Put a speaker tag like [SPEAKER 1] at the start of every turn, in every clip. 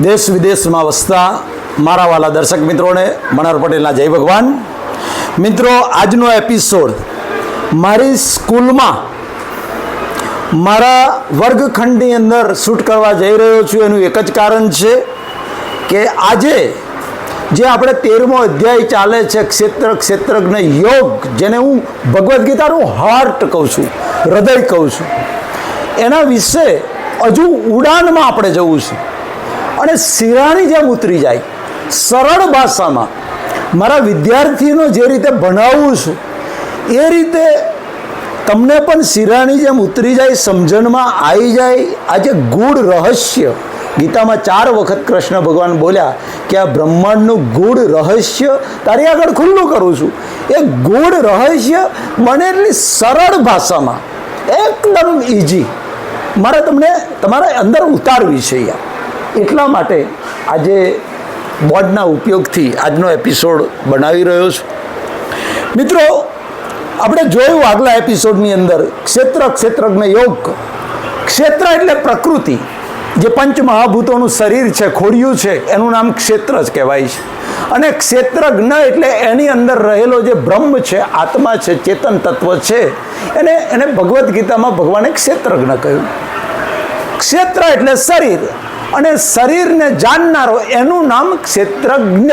[SPEAKER 1] દેશ વિદેશમાં વસતા મારા વાલા દર્શક મિત્રોને મનોહર પટેલના જય ભગવાન. મિત્રો, આજનો એપિસોડ મારી સ્કૂલમાં મારા વર્ગખંડની અંદર શૂટ કરવા જઈ રહ્યો છું. એનું એક જ કારણ છે કે આજે જે આપણે તેરમો અધ્યાય ચાલે છે, ક્ષેત્ર ક્ષેત્રજ્ઞ યોગ, જેને હું ભગવદ્ ગીતાનું હાર્ટ કહું છું, હૃદય કહું છું, એના વિશે હજુ ઉડાનમાં આપણે જવું છે. અને શિરાની જેમ ઉતરી જાય. સરળ ભાષામાં મારા વિદ્યાર્થીનો જે રીતે ભણાવું છું, એ રીતે તમને પણ શિરાની જેમ ઉતરી જાય, સમજણમાં આવી જાય. આજે ગૂઢ રહસ્ય, ગીતામાં ચાર વખત કૃષ્ણ ભગવાન બોલ્યા કે આ બ્રહ્માંડનું ગૂઢ રહસ્ય તારી આગળ ખુલ્લું કરું છું. એ ગૂઢ રહસ્ય મને એટલી સરળ ભાષામાં, એકદમ ઇઝી મારે તમને તમારા અંદર ઉતારવી છે યાર એટલા માટે આજે બોર્ડના ઉપયોગથી આજનો એપિસોડ બનાવી રહ્યો છું. મિત્રો, આપણે જોયું આગલા એપિસોડની અંદર ક્ષેત્ર, ક્ષેત્રજ્ઞ યોગ. ક્ષેત્ર એટલે પ્રકૃતિ, જે પંચ મહાભૂતોનું શરીર છે, ખોડિયું છે, એનું નામ ક્ષેત્ર જ કહેવાય છે. અને ક્ષેત્રજ્ઞ એટલે એની અંદર રહેલો જે બ્રહ્મ છે, આત્મા છે, ચેતન તત્વ છે, એને એને ભગવદ્ ગીતામાં ભગવાને ક્ષેત્રજ્ઞ કહ્યું. ક્ષેત્ર એટલે શરીર. અને શરીરને જાણનારો એનું નામ ક્ષેત્રજ્ઞ.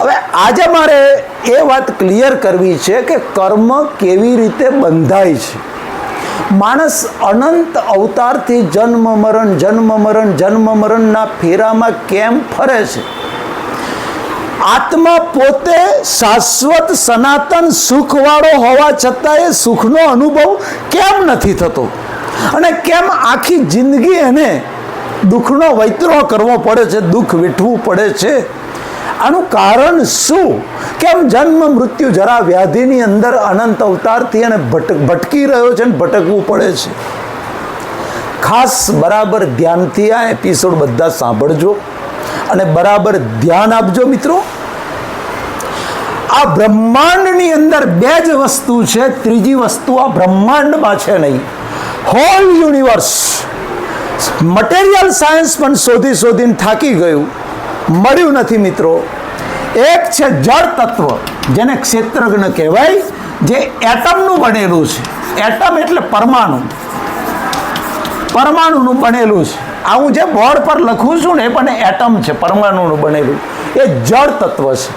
[SPEAKER 1] હવે આજે મારે એ વાત ક્લિયર કરવી છે કે કર્મ કેવી રીતે બંધાય છે. માણસ અનંત અવતારથી જન્મ મરણ જન્મ મરણ, જન્મ મરણના ફેરામાં કેમ ફરે છે? આત્મા પોતે શાશ્વત, સનાતન સુખવાળો હોવા છતાં એ સુખનો અનુભવ કેમ નથી થતો? અને કેમ આખી જિંદગી એને દુઃખનો વૈત્રોહ કરવો પડે છે, દુઃખ વેઠવું પડે છે. આનું કારણ શું? કેમ જન્મ, મૃત્યુ જરા વ્યાધિની અંદર અનંત અવતારથી અને ભટક ભટકી રહ્યો છે અને ભટકવું પડે છે. ખાસ બરાબર ધ્યાનથી આ એપિસોડ બધા સાંભળજો અને બરાબર ધ્યાન આપજો મિત્રો. આ બ્રહ્માંડની અંદર બે જ વસ્તુ છે, ત્રીજી વસ્તુ આ બ્રહ્માંડમાં છે નહીં. હોલ યુનિવર્સ મટીરિયલ સાયન્સ પણ શોધી શોધીને થાકી ગયું. મળ્યું નથી મિત્રો. એક છે જળ તત્વ, જેને ક્ષેત્રજ્ઞ કહેવાય, જે એટમનું બનેલું છે. એટમ એટલે પરમાણુ. પરમાણુનું બનેલું છે. આ હું જે બોર્ડ પર લખું છું ને એ પણ એટમ છે, પરમાણુનું બનેલું. એ જળ તત્વ છે.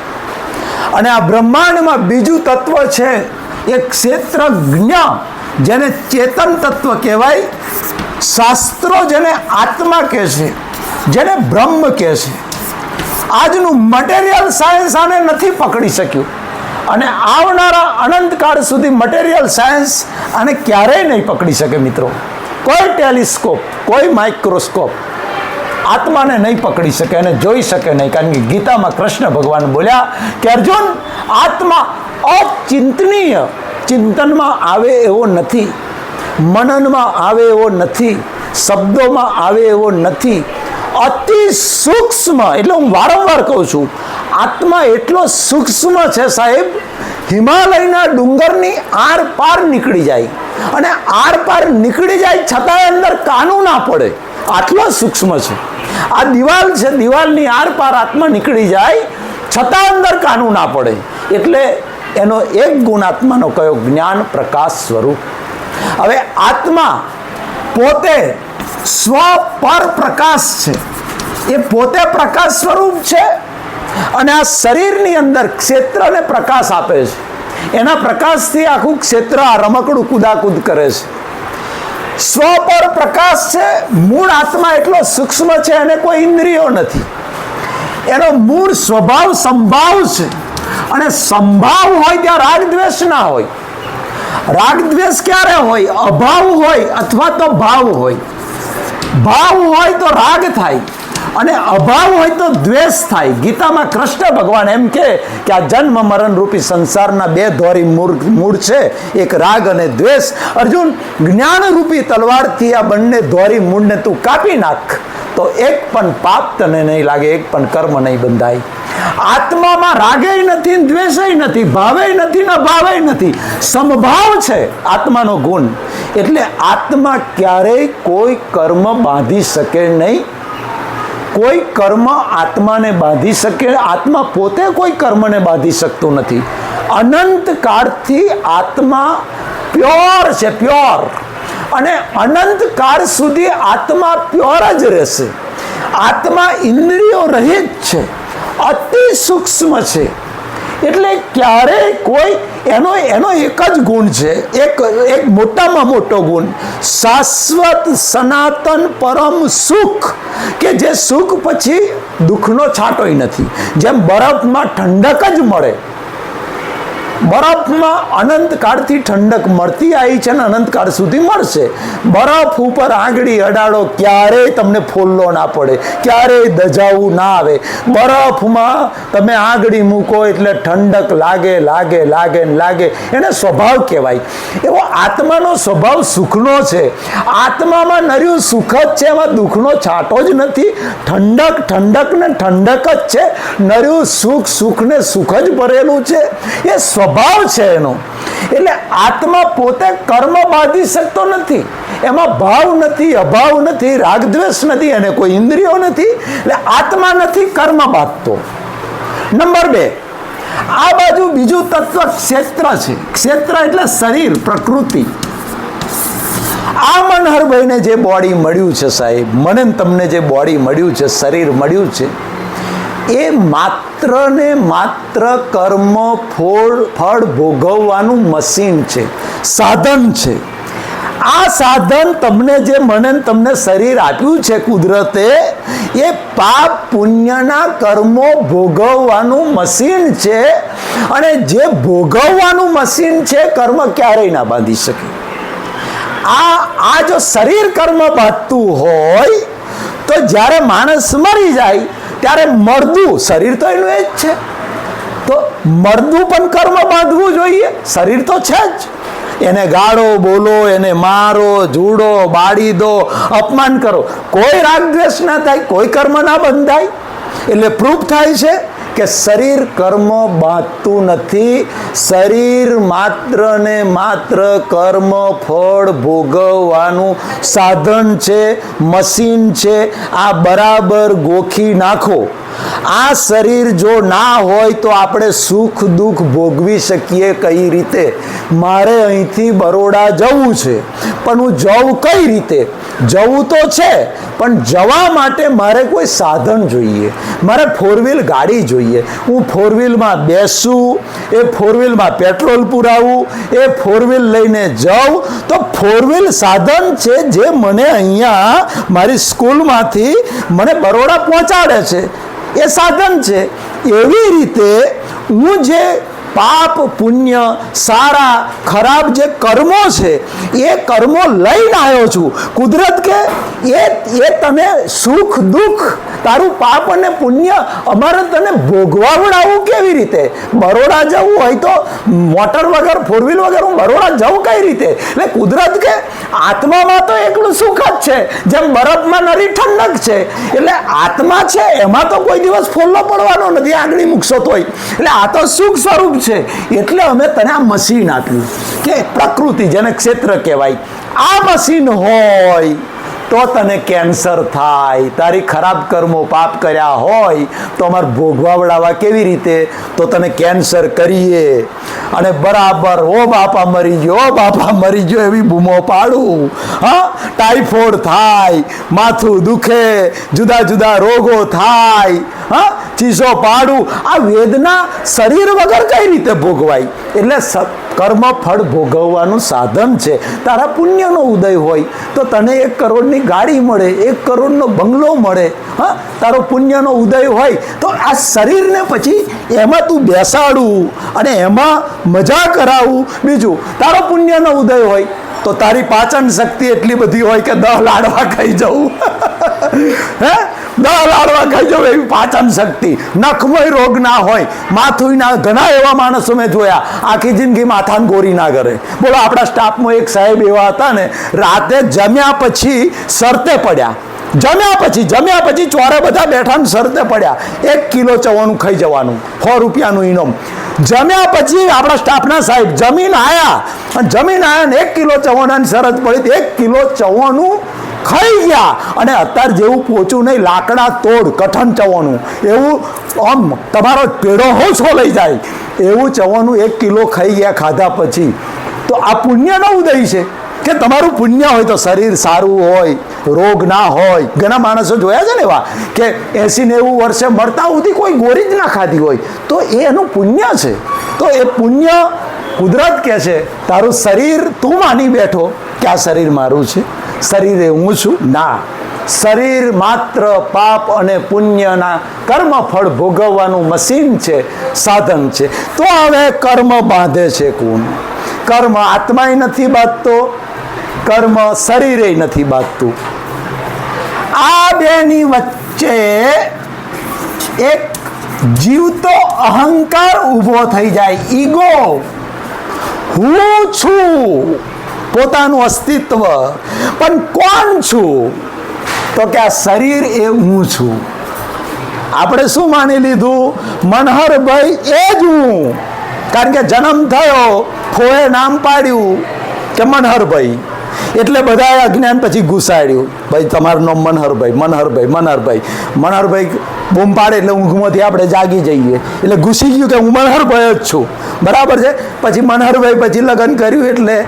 [SPEAKER 1] અને આ બ્રહ્માંડમાં બીજું તત્વ છે, એ ક્ષેત્રજ્ઞ, જેને ચેતન તત્વ કહેવાય. શાસ્ત્રો જેને આત્મા કહે છે, જેને બ્રહ્મ કહે છે, આજનું મટીરિયલ સાયન્સ આને નથી પકડી શક્યું. અને આવનારા અનંતકાળ સુધી મટીરિયલ સાયન્સ આને ક્યારેય નહીં પકડી શકે મિત્રો. કોઈ ટેલિસ્કોપ કોઈ માઇક્રોસ્કોપ આત્માને નહીં પકડી શકે અને જોઈ શકે નહીં. કારણ કે ગીતામાં કૃષ્ણ ભગવાન બોલ્યા કે, અર્જુન, આત્મા અચિંતનીય. ચિંતનમાં આવે એવો નથી. મનનમાં આવે એવો નથી, શબ્દોમાં આવે એવો નથી. અતિ સૂક્ષ્મ, એટલે હું વારંવાર કહું છું, આત્મા એટલો સૂક્ષ્મ છે સાહેબ, હિમાલયના ડુંગરની આર પાર નીકળી જાય. અને આર પાર નીકળી જાય છતાંય અંદર કાનું ના પડે. આટલો સૂક્ષ્મ છે. આ દિવાલ છે, દિવાલની આર પાર આત્મા નીકળી જાય, છતાં અંદર કાનું ના પડે. એટલે એનો એક ગુણ આત્માનો કયો? જ્ઞાન પ્રકાશ સ્વરૂપ. હવે આત્મા પોતે સ્વ પર પ્રકાશ છે. એ પોતે પ્રકાશ સ્વરૂપ છે અને આ શરીરની અંદર ક્ષેત્રને પ્રકાશ આપે છે. એના પ્રકાશથી આખું ક્ષેત્ર આ રમકડું કુદાકુદ કરે છે. સ્વ પર પ્રકાશ છે, મૂળ આત્મા એટલો સૂક્ષ્મ છે એને કોઈ ઇન્દ્રિયો નથી. એનો મૂળ સ્વભાવ સંભાવ છે. અને સંભાવ હોય ત્યાં રાગ દ્વેષ ના હોય. રાગ દ્વેષ ક્યારે હોય? અભાવ હોય અથવા તો ભાવ હોય? ભાવ હોય તો રાગ થાય. અને અભાવ હોય તો દ્વેષ થાય. ગીતામાં કૃષ્ણ ભગવાન એમ કે આ જન્મ મરણ રૂપી સંસારના બે ધોરી મૂળ છે. એક રાગ અને દ્વેષ. અર્જુન, જ્ઞાન રૂપી તલવારથી આ બંને ધોરી મૂળને તું કાપી નાખ. તો એક પણ પાપ તને નહીં લાગે, એક પણ કર્મ નહીં બંધાય. આત્મામાં રાગેય નથી દ્વેષય નથી ભાવે નથી ને ભાવે નથી. સમભાવ છે આત્માનો ગુણ. એટલે આત્મા ક્યારેય કોઈ કર્મ બાંધી શકે નહીં. કોઈ કર્મ આત્માને બાંધી શકે, આત્મા પોતે કોઈ કર્મને બાંધી શકતું નથી. અનંત કાળથી આત્મા પ્યોર છે, પ્યોર. અને અનંત કાળ સુધી આત્મા પ્યોર જ રહેશે. આત્મા ઇન્દ્રિયો રહિત છે, અતિ સૂક્ષ્મ છે. એટલે ક્યારે કોઈ, એનો એનો એક જ ગુણ છે, એક એક મોટામાં મોટો ગુણ, શાશ્વત સનાતન પરમ સુખ, કે જે સુખ પછી દુઃખનો છાંટોય નથી. જેમ બરફમાં ઠંડક જ મળે બરફમાં અનંતકાળથી ઠંડક મળતી આવી છે ને અનંતકાળ સુધી મળશે. બરફ ઉપર આંગળી અડાડો, ક્યારેય તમને ફોલ્લો ના પડે, ક્યારેય દજાવું ના આવે. બરફમાં તમે આંગળી મૂકો એટલે ઠંડક લાગે લાગે લાગે લાગે. એને સ્વભાવ કહેવાય. એવો આત્માનો સ્વભાવ સુખનો છે. આત્મામાં નર્યું સુખ જ છે, એમાં દુઃખનો છાંટો જ નથી. ઠંડક ઠંડક ને ઠંડક જ છે. નર્યું સુખ સુખ ને સુખ જ ભરેલું છે. એ સ્વભાવ છે એનો. એટલે આત્મા પોતે કર્મ બાંધી શકતો નથી. એમાં ભાવ નથી, અભાવ નથી, રાગદ્વેષ નથી અને કોઈ ઇન્દ્રિયો નથી. એટલે આત્મા નથી કર્મ બાંધતો. નંબર બે, આ બાજુ બીજું તત્વ ક્ષેત્ર છે. ક્ષેત્ર એટલે શરીર, પ્રકૃતિ. આ મનહરભાઈને જે બોડી મળ્યું છે સાહેબ, મને તમને જે બોડી મળ્યું છે, શરીર મળ્યું છે એ માત્ર ને માત્ર કર્મ ફળ ફળ ભોગવવાનું મશીન છે, સાધન છે. આ સાધન તમને જે મને તમને શરીર આપ્યું છે કુદરતે, એ પાપ પુણ્યના કર્મો ભોગવવાનું મશીન છે અને જે ભોગવવાનું મશીન છે કર્મ ક્યારેય ના બાંધી શકે. આ આ જો શરીર કર્મ બાંધતું હોય, તો જ્યારે માણસ મરી જાય ત્યારે મળતું શરીર તો એનું એ જ છે. તો મળતું પણ કર્મ બાંધવું જોઈએ, શરીર તો છે જ. એને ગાળો બોલો, એને મારો, જુડો, બાળી દો, અપમાન કરો. કોઈ રાગદ્વેષ ના થાય, કોઈ કર્મ ના બંધાય. એટલે પ્રૂફ થાય છે કે શરીર કર્મ બાંધતું નથી. શરીર માત્ર ને માત્ર કર્મ, ફળ ભોગવવાનું સાધન છે, મશીન છે. આ બરાબર ગોખી નાખો. આ શરીર જો ના હોય તો આપણે સુખ દુઃખ ભોગવી શકીએ કઈ રીતે? મારે અહીંથી બરોડા જવું છે. પણ હું જઉં કઈ રીતે? જવું તો છે, પણ જવા માટે મારે કોઈ સાધન જોઈએ. મારે ફોર વ્હીલ ગાડી જોઈએ. હું ફોર વ્હીલમાં બેસું, એ ફોર વ્હીલમાં પેટ્રોલ પુરાવું, એ ફોર વ્હીલ લઈને જાઉં, તો ફોર વ્હીલ સાધન છે જે મને અહીંયા મારી સ્કૂલમાંથી મને બરોડા પહોંચાડે છે. એ સાધન છે. એવી રીતે હું જે પાપ, પુણ્ય, સારા, ખરાબ જે કર્મો છે, એ કર્મો લઈને આવ્યો છું. કુદરત કે એ એ તને સુખ, દુઃખ, તારું પાપ અને પુણ્ય અમારે તને ભોગવાવડાવવું કેવી રીતે? બરોડા જવું હોય તો મોટર વગર ફોર વ્હીલ વગર હું બરોડા જવું કઈ રીતે? એટલે કુદરત કે આત્મામાં તો એકલું સુખ જ છે, જેમ બરફમાં નરી ઠંડક છે. એટલે આત્મા છે, એમાં તો કોઈ દિવસ ફોલ્લો પડવાનો નથી, આંગળી મૂકશો તોય. એટલે આ તો સુખ સ્વરૂપ છે. એટલે અમે તને આ મશીન આપ્યું. કે પ્રકૃતિ જેને ક્ષેત્ર કહેવાય. આ મશીન હોય તો તને કેન્સર થાય. તારી ખરાબ કર્મો પાપ કર્યા હોય તો અમારે ભોગવાવડાવવા કેવી રીતે? તો તને કેન્સર કરીએ. અને બરાબર, ઓ બાપા મરી ગયો, ઓ બાપા મરી ગયો એવી બૂમો પાડું. હા? ટાઈફોઈડ થાય, માથું દુખે, જુદા જુદા રોગો થાય. હા? ચીસો પાડું. આ વેદના શરીર વગર કઈ રીતે ભોગવાય? એટલે કર્મ ફળ ભોગવવાનું સાધન છે. તારા પુણ્યનો ઉદય હોય તો તને એક કરોડની ગાડી મળે, એક કરોડનો બંગલો મળે. હા, તારો પુણ્યનો ઉદય હોય તો આ શરીરને પછી એમાં તું બેસાડું અને એમાં મજા કરાવું. બીજું, તારો પુણ્યનો ઉદય હોય તો તારી પાચન શક્તિ એટલી બધી હોય કે દહ લાડવા ખાઈ જવું. હે? ખાઈ જવું એવી પાચન શક્તિ. નખમય રોગ ના હોય માથુંના ઘણા એવા માણસો મેં જોયા. આખી જિંદગી માથાને ગોરી ના કરે. બોલો, આપણા સ્ટાફમાં એક સાહેબ એવા હતા ને, રાતે જમ્યા પછી શરતે પડ્યા. જમ્યા પછી જમ્યા પછી ચોરે બધા બેઠા ને શરતે પડ્યા. એક કિલો ચવાણું ખાઈ જવાનું, સો રૂપિયાનું ઇનામ જમ્યા પછી આપણા સ્ટાફના સાહેબ જમીન આયા. અને જમીન આયા ને એક કિલો ચવાણાની શરત પડી. એક કિલો ચવાણું ખાઈ ગયા. અને અત્યારે જેવું પોચું નહીં, લાકડા તોડ, કઠણ ચવાનું એવું આમ તમારો પેડો હોશો લઈ જાય. એવું ચવાનું એક કિલો ખાઈ ગયા ખાધા પછી. તો આ પુણ્યનો ઉદય છે. કે તમારું પુણ્ય હોય તો શરીર સારું હોય, રોગ ના હોય. ઘણા માણસો જોયા છે ને એવા કે એસી નેવું વર્ષે મળતા સુધી કોઈ ગોરી જ ના ખાધી હોય. તો એ એનું પુણ્ય છે. તો એ પુણ્ય કુદરત કહે છે, તારું શરીર તું માની બેઠો કે આ શરીર મારું છે. શરીર હું છું? ના. શરીર માત્ર પાપ અને પુણ્યના કર્મ ફળ ભોગવવાનું મશીન છે, સાધન છે. તો હવે કર્મ બાંધે છે કુણ? કર્મ આત્માય નથી બાંધતો, કર્મ શરીરે નથી બાંધતું. આ બેની વચ્ચે એક જીવતો અહંકાર ઊભો થઈ જાય, ઈગો. હું છું. પોતાનું અસ્તિત્વ. પણ કોણ છું? તો કે આ શરીર એ હું છું. આપણે શું માની લીધું? મનહરભાઈ એ જ હું. કારણ કે જન્મ થયો, ફોએ નામ પાડ્યું કે મનહરભાઈ એટલે બધાએ અજ્ઞાન પછી ઘુસાડ્યું. ભાઈ, તમારું નામ મનહરભાઈ મનહરભાઈ મનહરભાઈ મનહરભાઈ બૂમ પાડે એટલે ઊંઘમાંથી આપણે જાગી જઈએ. એટલે ઘૂસી ગયું કે હું મનહરભાઈ જ છું. બરાબર છે? પછી મનહરભાઈ પછી લગ્ન કર્યું એટલે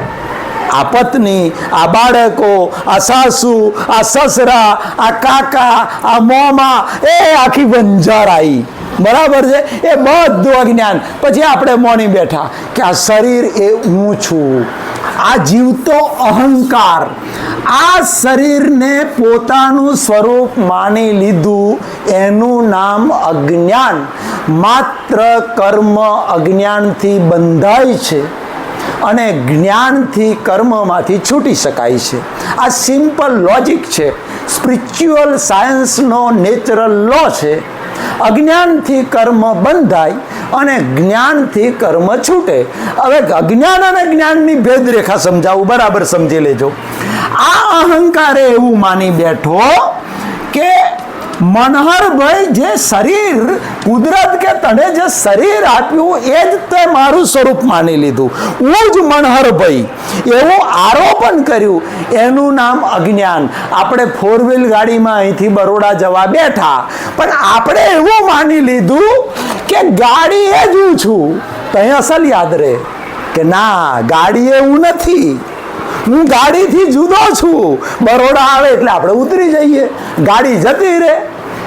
[SPEAKER 1] આ પત્ની, આ બાળકો, આ સાસુ, આ સસરા, આ કાકા, આ મોમા, એ આખી બંજાર આવી બરાબર છે? એ બધું અજ્ઞાન. પછી આપણે મોની બેઠા કે આ શરીર એ હું છું. આ જીવતો અહંકાર. આ શરીરને પોતાનું સ્વરૂપ માની લીધું એનું નામ અજ્ઞાન. માત્ર કર્મ અજ્ઞાનથી બંધાય છે. અને જ્ઞાનથી કર્મમાંથી છૂટી શકાય છે. આ સિમ્પલ લોજિક છે. સ્પિરિચ્યુઅલ સાયન્સનો નેચરલ લો છે. અજ્ઞાનથી કર્મ બંધાય અને જ્ઞાનથી કર્મ છૂટે. હવે અજ્ઞાન અને જ્ઞાનની ભેદરેખા સમજાવું, બરાબર સમજી લેજો. આ અહંકારે એવું માની બેઠો કે મનહરભાઈ જે શરીર, કુદરત કે તને જે શરીર આપ્યું, એ જ તે મારું સ્વરૂપ માની લીધું. હું જ મનહરભાઈ એવું આરોપણ કર્યું. એનું નામ અજ્ઞાન. આપણે ફોર વ્હીલ ગાડીમાં અહીંથી બરોડા જવા બેઠા. પણ આપણે એવું માની લીધું કે ગાડી એ જ હું છું. તો અસલ યાદ રહે કે ના, ગાડી એ હું નથી. હું ગાડીથી જુદો છું. બરોડા આવે એટલે આપણે ઉતરી જઈએ. ગાડી જતી રહે.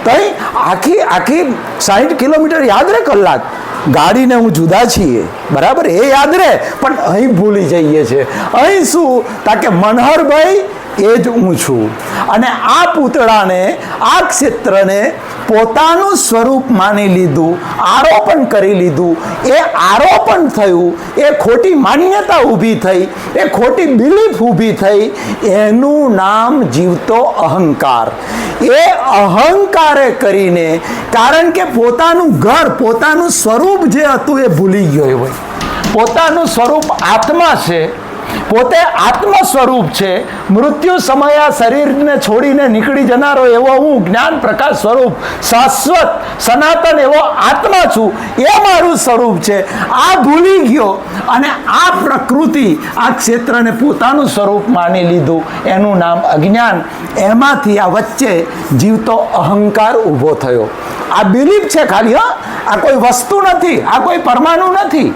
[SPEAKER 1] તઈ આખી આખી સાઠ કિલોમીટર યાદ રહે કલાક. ગાડીને હું જુદા છીએ. બરાબર? એ યાદ રહે. પણ અહીં ભૂલી જઈએ છે અહીં શું? તાકે મનહરભાઈ એ જ હું છું. અને આ પૂતળાને, આ ક્ષેત્રને પોતાનું સ્વરૂપ માની લીધું, આરોપણ કરી લીધું. એ આરોપણ થયું, એ ખોટી માન્યતા ઊભી થઈ, એ ખોટી બિલીફ ઊભી થઈ, એનું નામ જીવતો અહંકાર. એ અહંકારે કરીને, કારણ કે પોતાનું ઘર, પોતાનું સ્વરૂપ જે હતું એ ભૂલી ગયો હોય. પોતાનું સ્વરૂપ આત્મા છે પોતે આત્મ સ્વરૂપ છે, મૃત્યુ સમયે આ શરીરને છોડીને નીકળી જનારો એવો હું જ્ઞાન પ્રકાશ સ્વરૂપ, શાશ્વત, સનાતન એવો આત્મા છું, એ મારું સ્વરૂપ છે. આ ભૂલી ગયો અને આ પ્રકૃતિ આ ક્ષેત્રને પોતાનું સ્વરૂપ માની લીધું. એનું નામ અજ્ઞાન. એમાંથી આ વચ્ચે જીવતો અહંકાર ઊભો થયો. આ બિલીફ છે ખાલી, હા. આ કોઈ વસ્તુ નથી, આ કોઈ પરમાણુ નથી.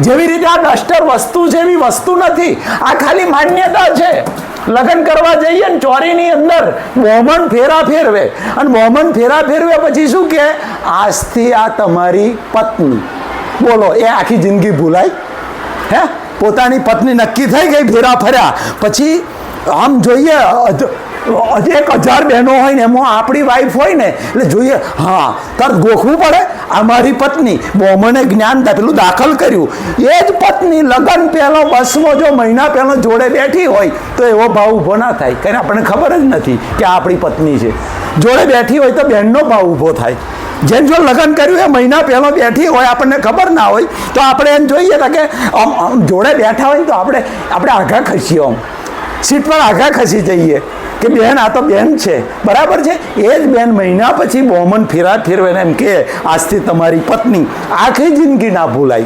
[SPEAKER 1] જેવી રીતે આ ડસ્ટર વસ્તુ જેવી વસ્તુ નથી, આ ખાલી માન્યતા છે. લગ્ન કરવા જઈએ ને ચોરીની અંદર મોહમન ફેરા ફેરવે. અને મોહમન ફેરા ફેરવે પછી શું કે આજથી આ તમારી પત્ની. બોલો, એ આખી જિંદગી ભૂલાય? હે? પોતાની પત્ની નક્કી થઈ ગઈ, ફેરા ફર્યા. પછી આમ જોઈએ એક હજાર બહેનો હોય ને એમાં આપણી વાઈફ હોય ને, એટલે જોઈએ, હા તરત ગોખવું પડે. આ મારી પત્ની બોમને જ્ઞાન પેલું દાખલ કર્યું. એ જ પત્ની લગ્ન પહેલો બસમાં જો મહિના પહેલો જોડે બેઠી હોય, તો એવો ભાવ ઊભો ના થાય. કારણ આપણને ખબર જ નથી કે આપણી પત્ની છે. જોડે બેઠી હોય તો બહેનનો ભાવ ઊભો થાય. જેમ જો લગ્ન કર્યું, એ મહિના પહેલો બેઠી હોય, આપણને ખબર ના હોય, તો આપણે એમ જોઈએ કે જોડે બેઠા હોય તો આપણે આપણે આઘા ખસીએ આમ. સીટ પર આઘા ખસી જઈએ કે બેન, આ તો બેન છે. બરાબર છે? એ જ બેન મહિના પછી બોમન ફેરા ફેરવે ને એમ કે, આજથી તમારી પત્ની આખી જિંદગી ના ભૂલાય.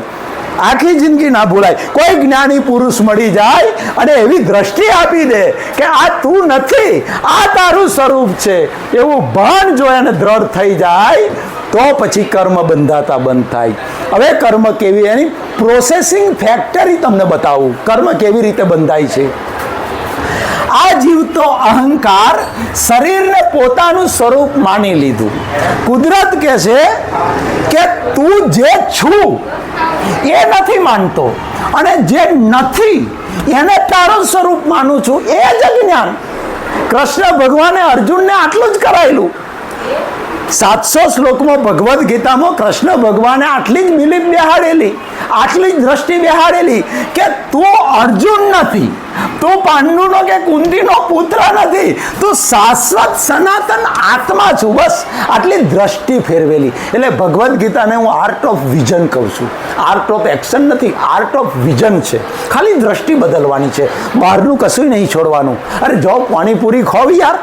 [SPEAKER 1] આખી જિંદગી ના ભૂલાય. કોઈ જ્ઞાની પુરુષ મળી જાય અને એવી દ્રષ્ટિ આપી દે કે, આ તું નથી. આ તારું સ્વરૂપ છે. એવું ભાન જો એને દ્રઢ થઈ જાય, તો પછી કર્મ બંધાતા બંધ થાય. હવે કર્મ કેવી એની પ્રોસેસિંગ ફેક્ટરી તમને બતાવું. કર્મ કેવી રીતે બંધાય છે? આ જીવતો અહંકાર શરીરને પોતાનું સ્વરૂપ માની લીધું. કુદરત કહે છે કે તું જે છું એ નથી માનતો અને જે નથી એને તારું સ્વરૂપ માનું છું. એ જ અજ્ઞાન કૃષ્ણ ભગવાને અર્જુનને આટલું જ કરાયેલું. સાતસો શ્લોકમાં ભગવદ્ ગીતામાં કૃષ્ણ ભગવાને આટલી જ બિલીફ બેહાડેલી, આટલી જ દ્રષ્ટિ બેહાડેલી કે તું અર્જુન નથી, તું પાંડુનો કે કુંતીનો પુત્ર નથી, તું શાશ્વત સનાતન આત્મા છું, બસ આટલી દ્રષ્ટિ ફેરવેલી. એટલે ભગવદ્ ગીતાને હું આર્ટ ઓફ વિઝન કહું છું. આર્ટ ઓફ એક્શન નથી આર્ટ ઓફ વિઝન છે. ખાલી દ્રષ્ટિ બદલવાની છે. બહારનું કશું નહીં છોડવાનું. અરે જો પાણીપુરી ખોવી યાર.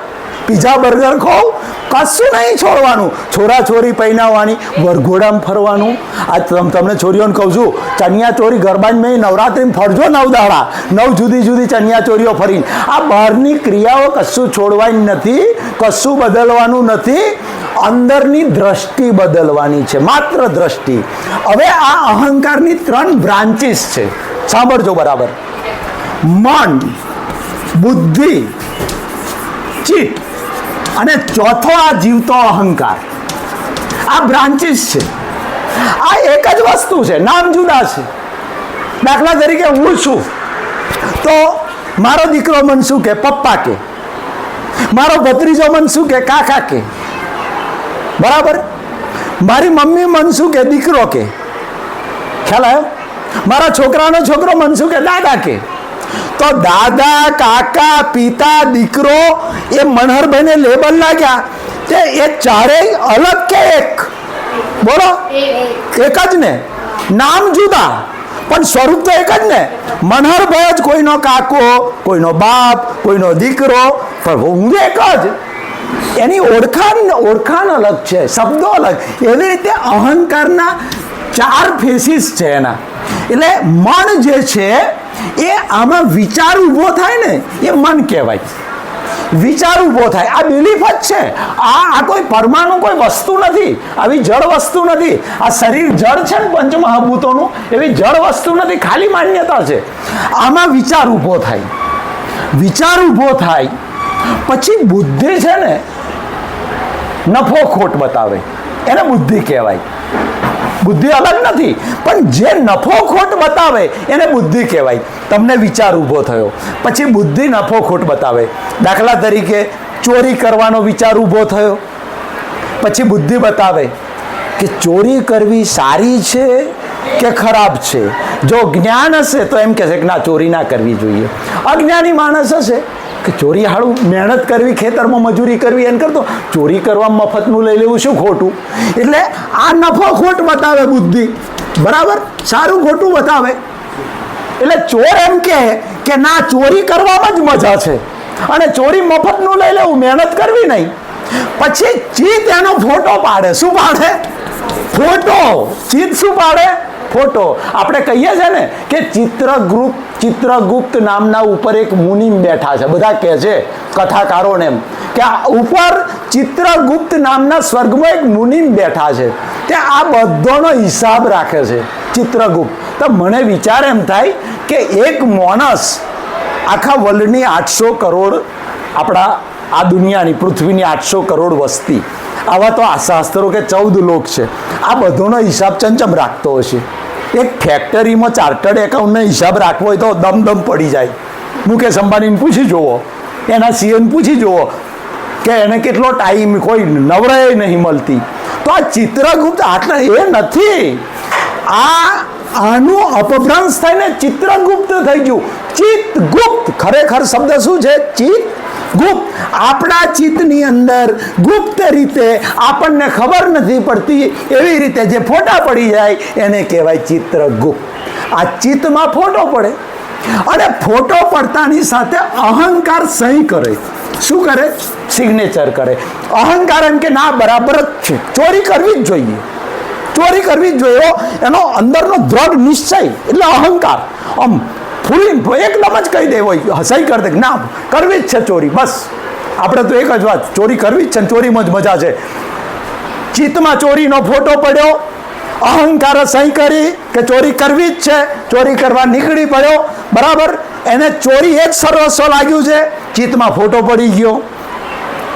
[SPEAKER 1] પીઝા, બર્ગર ખાવ કશું નહીં છોડવાનું. છોરા છોરી પહેરાવવાની વરઘોડામાં ફરવાનું. આ તમ, તમને છોરીઓને કહું છું ચણિયા ચોરી મેં નવરાત્રિમાં ફરજો નવ દાડા. નવ જુદી જુદી ચણિયા ચોરીઓ ફરીને. આ બહારની ક્રિયાઓ કશું છોડવાની નથી, કશું બદલવાનું નથી. અંદરની દ્રષ્ટિ બદલવાની છે, માત્ર દ્રષ્ટિ. હવે આ અહંકારની ત્રણ બ્રાન્ચીસ છે. સાંભળજો બરાબર. મન, બુદ્ધિ, ચિત્ત. અને ચોથો આ જીવતો અહંકાર. આ બ્રાન્ચીસ છે. આ એક જ વસ્તુ છે. નામ જુદા છે. દાખલા તરીકે હું છું. તો મારો દીકરો મન શું કે? પપ્પા કે. મારો ભત્રીજો મન શું કે? કાકા કે. બરાબર? મારી મમ્મી મન શું કે? દીકરો કે. ખ્યાલ આવ્યો? મારા છોકરાનો છોકરો મન શું કે? દાદા કે. તો દાદા, કાકા, પિતા, દીકરો એ મનહરભાઈને લેબલ લાગ્યા. તે એ ચારેય અલગ કે એક? બોલો. એક જ ને? નામ જુદા, પણ સ્વરૂપ તો એક જ ને? મનહરભાઈ જ કોઈનો કાકો, કોઈનો બાપ, કોઈનો દીકરો, પણ હું એક જ. એની ઓળખાણ ઓળખાણ અલગ છે, શબ્દો અલગ. એવી રીતે અહંકારના ચાર ફેસીસ છે એના. એટલે મન જે છે એ આમાં વિચાર ઊભો થાય ને, એ મન કહેવાય. વિચાર ઊભો થાય. આ બિલીફ જ છે. આ આ કોઈ પરમાણુ કોઈ વસ્તુ નથી. આવી જળ વસ્તુ નથી. આ શરીર જળ છે ને પંચમહાભૂતોનું, એવી જળ વસ્તુ નથી. ખાલી માન્યતા છે. આમાં વિચાર ઊભો થાય. વિચાર ઊભો થાય. પછી બુદ્ધિ છે ને, નફો ખોટ બતાવે. એને બુદ્ધિ કહેવાય. બુદ્ધિ અલગ નથી. પણ જે નફો ખોટ બતાવે, એને બુદ્ધિ કહેવાય. તમને વિચાર ઊભો થયો. પછી બુદ્ધિ નફો ખોટ બતાવે. દાખલા તરીકે, ચોરી કરવાનો વિચાર ઊભો થયો. પછી બુદ્ધિ બતાવે કે ચોરી કરવી સારી છે કે ખરાબ છે? જો જ્ઞાન હશે તો એમ કહેશે કે ના, ચોરી ના કરવી જોઈએ. અજ્ઞાની માણસ હશે. કે ચોરી હાળું મહેનત કરવી, ખેતરમાં મજૂરી કરવી એમ કરતો ચોરી કરવા મફતનું લઈ લેવું શું ખોટું? એટલે આ નફો ખોટ બતાવે બુદ્ધિ. બરાબર? સારું ખોટું બતાવે. એટલે ચોર એમ કહે કે ના, ચોરી કરવામાં જ મજા છે. અને ચોરી મફતનું લઈ લેવું, મહેનત કરવી નહીં. પછી ચીત એનો ફોટો પાડે. શું પાડે? ફોટો. ચીત શું પાડે? ફોટો આપણે કહીએ છીએ ને કે ચિત્રગુપ્ત ચિત્રગુપ્ત નામના ઉપર એક મુનિમ બેઠા છે. બધા કહે છે, કથાકારોને એમ, કે આ ઉપર ચિત્રગુપ્ત નામના સ્વર્ગમાં એક મુનિમ બેઠા છે. તે આ બધાનો હિસાબ રાખે છે, ચિત્રગુપ્ત. તો મને વિચાર એમ થાય કે એક માણસ આખા વર્લ્ડની આઠસો કરોડ, આપણા આ દુનિયાની, પૃથ્વીની આઠસો કરોડ વસ્તી. આવા તો આ શાસ્ત્રો કે ચૌદ લોક છે. આ બધોનો હિસાબ ચંચમ રાખતો હશે. એક ફેક્ટરીમાં ચાર્ટર્ડ એકાઉન્ટનો હિસાબ રાખવો હોય તો દમ દમ પડી જાય. મુકેશ અંબાણીને પૂછી જુઓ. એના સીએને પૂછી જુઓ કે એને કેટલો ટાઈમ કોઈ નવરાય નહીં મળતી. તો આ ચિત્રગુપ્ત આટલા એ નથી. આ આનું અપભ્રંશ થઈને ચિત્રગુપ્ત થઈ ગયું. ચિત્તગુપ્ત ખરેખર શબ્દ શું છે? ચિત્ત ગુપ્ત, આપણા ચિત્તની અંદર ગુપ્ત રીતે આપણને ખબર નથી પડતી એવી રીતે જે ફોટા પડી જાય એને કહેવાય ચિત્રગુપ્ત આ ચિત્તમાં ફોટો પડે અને ફોટો પડતાની સાથે અહંકાર સહી કરે. શું કરે? સિગ્નેચર કરે. અહંકાર એમ કે ના, બરાબર જ છે. ચોરી કરવી જ જોઈએ. ચોરી કરવી જ જોઈએ એનો અંદરનો દ્રઢ નિશ્ચય એટલે અહંકાર. આમ ફૂલી એકદમ જ કહી દે હોય હસાઈ કરી દે ના, કરવી જ છે ચોરી, બસ. આપણે તો એક જ વાત, ચોરી કરવી જ છે ચોરીમાં જ મજા છે. ચિત્તમાં ચોરીનો ફોટો પડ્યો, અહંકાર સહી કરી કે ચોરી કરવી જ છે, ચોરી કરવા નીકળી પડ્યો. બરાબર? એને ચોરી એ જ સરસ લાગ્યું છે, ચિત્તમાં ફોટો પડી ગયો.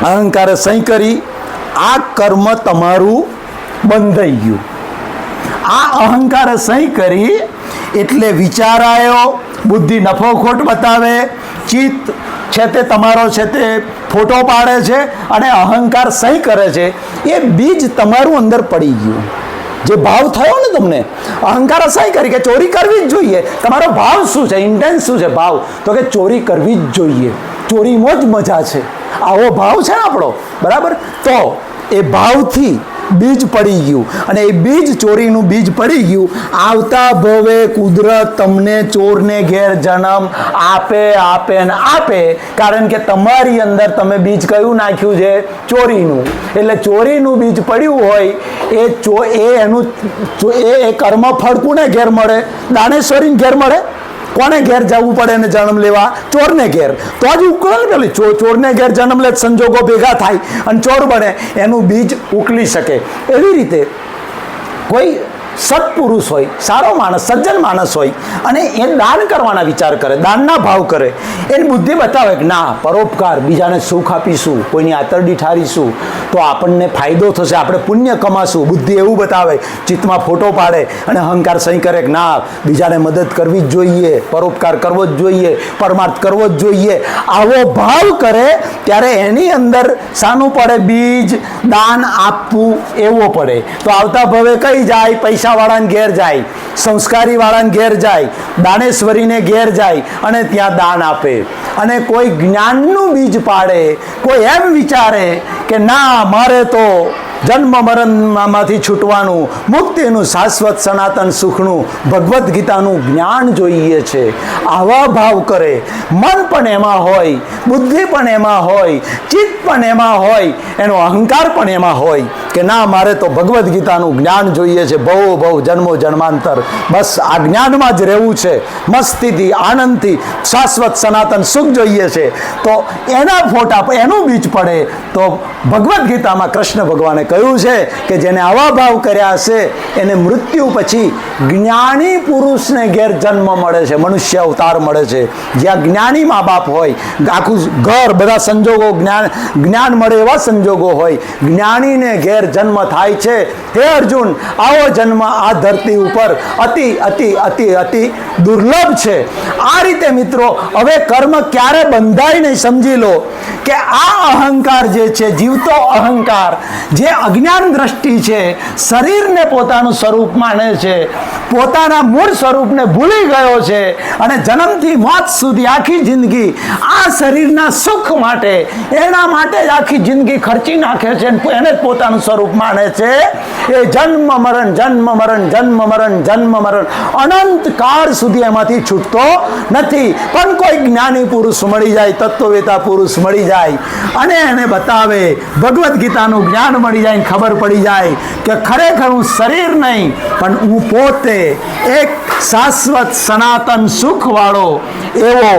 [SPEAKER 1] અહંકાર સહી કરી, આ કર્મ તમારું બંધાઈ ગયું. આ અહંકાર સહી કરી એટલે વિચાર આવ્યો બુદ્ધિ નફો ખોટ બતાવે, ચિત્ત છે તે તમારો છે તે ફોટો પાડે છે અને અહંકાર સહી કરે છે. એ બીજ તમારું અંદર પડી ગયું. જે ભાવ થયો ને તમને, અહંકાર સહી કરી કે ચોરી કરવી જ જોઈએ. તમારો ભાવ શું છે? ઇન્ટેન્સ શું છે ભાવ? તો કે ચોરી કરવી જ જોઈએ. ચોરીમાં જ મજા છે. આવો ભાવ છે આપણો. બરાબર? તો એ ભાવથી બીજ પડી ગયું. અને એ બીજ ચોરીનું બીજ પડી ગયું. આવતા ભવે કુદરત તમને ચોરને ઘેર જન્મ આપે આપે ને આપે. કારણ કે તમારી અંદર તમે બીજ કયું નાખ્યું છે? ચોરીનું. એટલે ચોરીનું બીજ પડ્યું હોય, એ ચો, એ એનું એ કર્મ ફળ કોને ઘેર મળે? દાણેશ્વરીને ઘેર મળે? કોને ઘેર જવું પડે એને જન્મ લેવા? ચોરને ઘેર. તો જ ઉકળે ને પેલી ચોર ચોરને ઘેર જન્મ લે, સંજોગો ભેગા થાય અને ચોર બને, એનું બીજ ઉકલી શકે. એવી રીતે કોઈ સત્પુરુષ હોય, સારો માણસ, સજ્જન માણસ હોય અને એ દાન કરવાના વિચાર કરે, દાનના ભાવ કરે. એની બુદ્ધિ બતાવે કે ના, પરોપકાર, બીજાને સુખ આપીશું, કોઈની આતરડી ઠારીશું, તો આપણને ફાયદો થશે, આપણે પુણ્ય કમાશું. બુદ્ધિ એવું બતાવે, ચિત્તમાં ફોટો પાડે અને અહંકાર સહી કરે કે ના, બીજાને મદદ કરવી જ જોઈએ, પરોપકાર કરવો જ જોઈએ, પરમાર્થ કરવો જ જોઈએ. આવો ભાવ કરે ત્યારે એની અંદર શાનું પડે, બીજ, દાન આપવું એવો પડે. તો આવતા ભવે કઈ જાય? પૈસાવાળાને ઘેર જાય, સંસ્કારીવાળાને ઘેર જાય, દાનેશ્વરીને ઘેર જાય અને ત્યાં દાન આપે. અને કોઈ જ્ઞાનનું બીજ પાડે, કોઈ એમ વિચારે કે ના, મારે તો જન્મ મરણમાંથી છૂટવાનું, મુક્તિનું શાશ્વત સનાતન સુખનું ભગવદ્ ગીતાનું જ્ઞાન જોઈએ છે. આવા ભાવ કરે. મન પણ એમાં હોય, બુદ્ધિ પણ એમાં હોય, ચિત્ત પણ એમાં હોય, એનો અહંકાર પણ એમાં હોય કે ના, મારે તો ભગવદ્ ગીતાનું જ્ઞાન જોઈએ છે. બહુ બહુ જન્મો જન્માંતર. બસ આ જ્ઞાનમાં જ રહેવું છે. મસ્તીથી, આનંદથી, શાશ્વત સનાતન સુખ જોઈએ છે. તો એના ફોટા, એનું બીજ પડે તો ભગવદ્ ગીતામાં કૃષ્ણ ભગવાને કહ્યું છે કે જેને આવા ભાવ કર્યા હશે, એને મૃત્યુ પછી જ્ઞાની પુરુષને ઘેર જન્મ મળે છે, મનુષ્ય અવતાર મળે છે. જ્યાં જ્ઞાની મા બાપ હોય, આખું ઘર, બધા સંજોગો જ્ઞાન જ્ઞાન મળે એવા સંજોગો હોય, જ્ઞાનીને ઘેર જન્મ થાય છે. હે અર્જુન, આવો જન્મ આ ધરતી ઉપર અતિ અતિ અતિ અતિ દુર્લભ છે. આ રીતે મિત્રો, હવે કર્મ ક્યારે બંધાય નહીં સમજી લો કે આ અહંકાર જે છે, જીવતો અહંકાર, જે અજ્ઞાન દ્રષ્ટિ છે, શરીરને પોતાનું સ્વરૂપ માને છે, પોતાના મૂળ સ્વરૂપને ભૂલી ગયો છે અને જન્મથી મોત સુધી આખી જિંદગી આ શરીરના સુખ માટે, એના માટે જ આખી જિંદગી ખર્ચી નાખે છે એને જ પોતાનું સ્વરૂપ માને છે. એ જન્મ મરણ જન્મ મરણ જન્મ મરણ જન્મ મરણ, અનંત કાળ સુધી એમાંથી છૂટતો નથી. પણ કોઈ જ્ઞાની પુરુષ મળી જાય, તત્વવેતા પુરુષ મળી જાય અને એને બતાવે, ભગવદ્ ગીતાનું જ્ઞાન મળી જાય. ને ખબર પડી જાય કે ખરેખર હું શરીર નહીં, પણ હું પોતે એક શાશ્વત સનાતન સુખવાળો એવો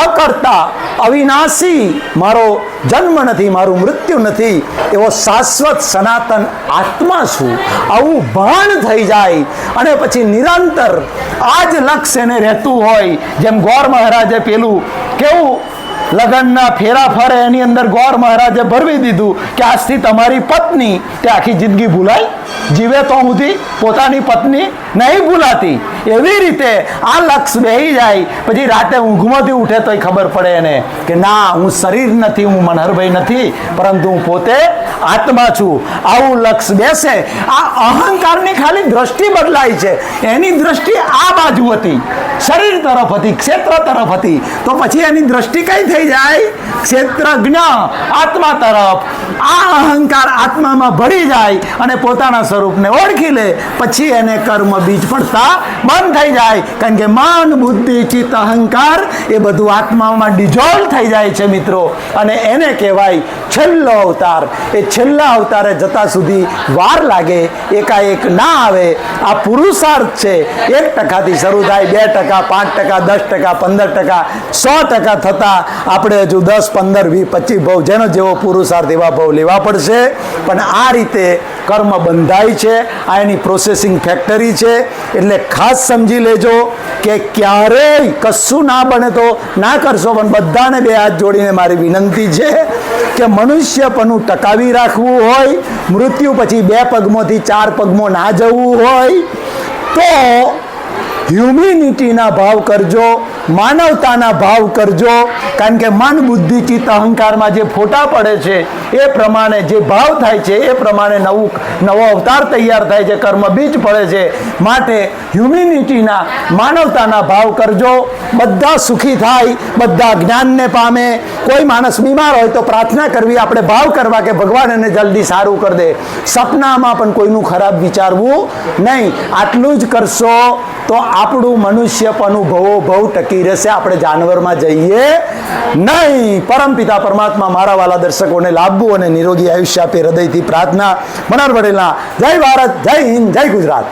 [SPEAKER 1] અકર્તા, અવિનાશી મારો જન્મ નથી, મારું મૃત્યુ નથી, એવો શાશ્વત સનાતન આત્મા છું. આવું ભાન થઈ જાય અને પછી નિરંતર આ જ લક્ષ્ય એને રહેતું હોય, જેમ ગોર મહારાજે પેલું કેવું લગ્નના ફેરા ફરે એની અંદર ગોર મહારાજે ભરવી દીધું કે આજથી તમારી પત્ની તે આખી જિંદગી ભૂલાય? જીવે તો સુધી પોતાની પત્ની નહીં ભૂલાતી. એવી રીતે આ લક્ષ બેહી જાય. પછી રાતે ઊંઘમાંથી ઉઠે તોય ખબર પડે એને કે ના, હું શરીર નથી, હું મનહરભાઈ નથી, પરંતુ હું પોતે આત્મા છું. આવું લક્ષ બેસે. આ અહંકારની ખાલી દ્રષ્ટિ બદલાય છે. એની દ્રષ્ટિ આ બાજુ હતી. શરીર તરફ હતી, ક્ષેત્ર તરફ હતી. તો પછી એની દ્રષ્ટિ કઈ થઈ જાય, ક્ષેત્રજ્ઞ આત્મા તરફ. આ અહંકાર આત્મામાં ભળી જાય અને પોતાના સ્વરૂપને ઓળખી લે, પછી એને કર્મ બીજ પડતા બંધ થઈ જાય. કારણ કે મન, બુદ્ધિ, ચિત્ત, અહંકાર એ બધું આત્મામાં ડિઝોલ્વ થઈ જાય છે મિત્રો. અને એને કહેવાય છેલ્લો અવતાર. એ છેલ્લા અવતારે જતા સુધી વાર લાગે, એકાએક ના આવે. આ પુરુષાર્થ છે. એક ટકાથી શરૂ થાય, બે ટકા, પાંચ ટકા, દસ ટકા, પંદર ટકા, સો ટકા થતાં આપણે હજુ દસ, પંદર, વીસ, પચીસ ભાવ જેનો જેવો પુરુષાર્થ એવા ભાવ લેવા પડશે. પણ આ રીતે કર્મ બંધાય છે, આ એની પ્રોસેસિંગ ફેક્ટરી છે. એટલે ખાસ સમજી લેજો કે ક્યારેય કશું ના બને તો ના કરશો, પણ બધાને બે હાથ જોડીને મારી વિનંતી છે કે મનુષ્યપણું ટકાવી રાખવું હોય, મૃત્યુ પછી બે પગમાંથી ચાર પગમાં ના જવું હોય, તો હ્યુમિનિટીના ભાવ કરજો. માનવતાના ભાવ કરજો. કારણ કે મન, બુદ્ધિ, ચિત્ત, અહંકારમાં જે ફોટા પડે છે, એ પ્રમાણે જે ભાવ થાય છે, એ પ્રમાણે નવું, નવો અવતાર તૈયાર થાય છે, કર્મ બીજ પડે છે. માટે હ્યુમિનિટીના માનવતાના ભાવ કરજો. બધા સુખી થાય, બધા જ્ઞાનને પામે. કોઈ માણસ બીમાર હોય તો પ્રાર્થના કરવી, આપણે ભાવ કરવા કે ભગવાન એને જલ્દી સારું કરી દે. સપનામાં પણ કોઈનું ખરાબ વિચારવું નહીં. આટલું જ કરશો તો આપણું મનુષ્યપણું ભવો, ભવ ટકી રહેશે આપણે જાનવરમાં જઈએ નહીં. પરમપિતા પરમાત્મા મારા વાલા દર્શકોને લાભવું અને નિરોગી આયુષ્ય આપે હૃદયથી પ્રાર્થના. મનાર પટેલના જય ભારત, જય હિન્દ, જય ગુજરાત.